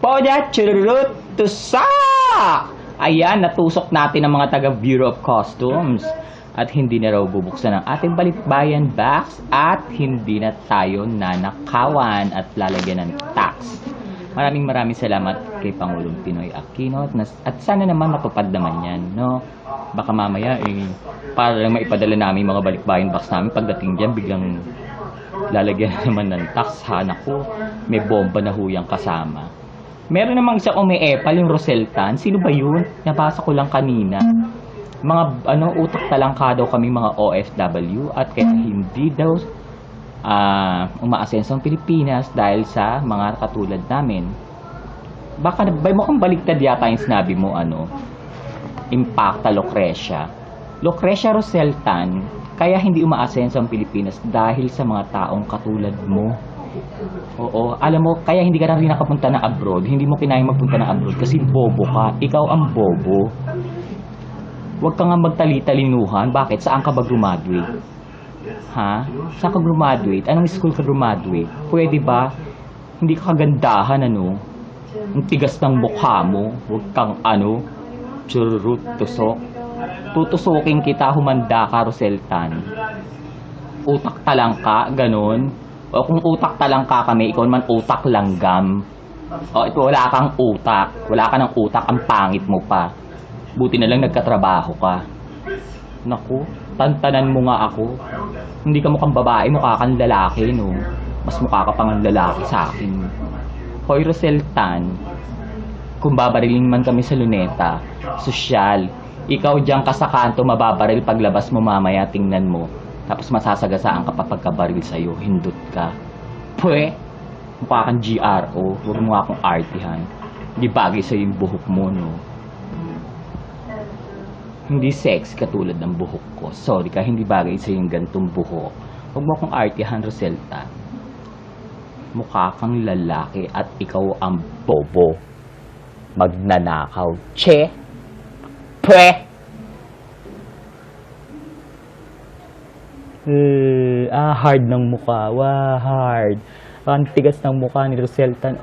Boda churut to sa! Ayan, natusok natin ang mga taga Bureau of Customs. At hindi na raw bubuksan ang ating balikbayan box at hindi na tayo nanakawan at lalagyan ng tax. Maraming maraming salamat kay Pangulong Pinoy Aquino at, nas- at sana naman matupad naman yan, no? Baka mamaya, eh, para lang maipadala namin mga balikbayan box namin pagdating dyan, biglang lalagyan na naman ng tax ha. Naku, may bomba na huyang kasama. Meron namang isang umiepal yung Roseltan. Sino ba yun? Nabasa ko lang kanina. Mga ano, utak talangka daw kami mga OFW at kaya hindi daw ah umaasenso ang Pilipinas dahil sa mga katulad namin. Baka ba mukhang baliktad yata yung sinabi mo ano, Impacta Lucrecia. Lucrecia Roseltan, kaya hindi umaasenso ang Pilipinas dahil sa mga taong katulad mo. Oo, alam mo, kaya hindi ka na rin nakapunta ng abroad, hindi mo kinayang magpunta ng abroad kasi bobo ka, ikaw ang bobo. Huwag ka nga magtali-talinuhan, bakit? Saan ka ba graduate? Ha? Saan ka graduate? Anong school ka graduate? Pwede ba? Hindi ka kagandahan, ano? Ang tigas ng mukha mo, huwag kang ano, churut, tusok. Tutusukin kita, humanda ka, Roseltan. Utak talang ka, ganun. O kung utak talang ka kami, ikaw naman utak langgam. O ito, wala kang utak. Wala ka ng utak, ang pangit mo pa. Buti na lang nagkatrabaho ka. Naku, tantanan mo nga ako. Hindi ka mukhang babae, mukha kang lalaki, no? Mas mukha ka pang lalaki sa akin. Hoy, Roseltan, kung babariling man kami sa luneta, sosyal, ikaw diyang ka sa kanto mababaril paglabas mo mamaya, tingnan mo. Tapos masasagasaan ka pa pagkabaril sa'yo, hindot ka. Pwe, mukha kang GRO, huwag mo akong artihan. Hindi bagay sa'yo yung buhok mo, no? Hindi sex katulad ng buhok ko. Sorry ka, hindi bagay sa yung gantong buhok. Huwag mo akong artihan, Roselta. Mukha kang lalaki at ikaw ang bobo. Magnanakaw. Che! Pwe! Eh, ah, hard ng mukha. Wow, hard. Ang tigas ng mukha ni Roseltan.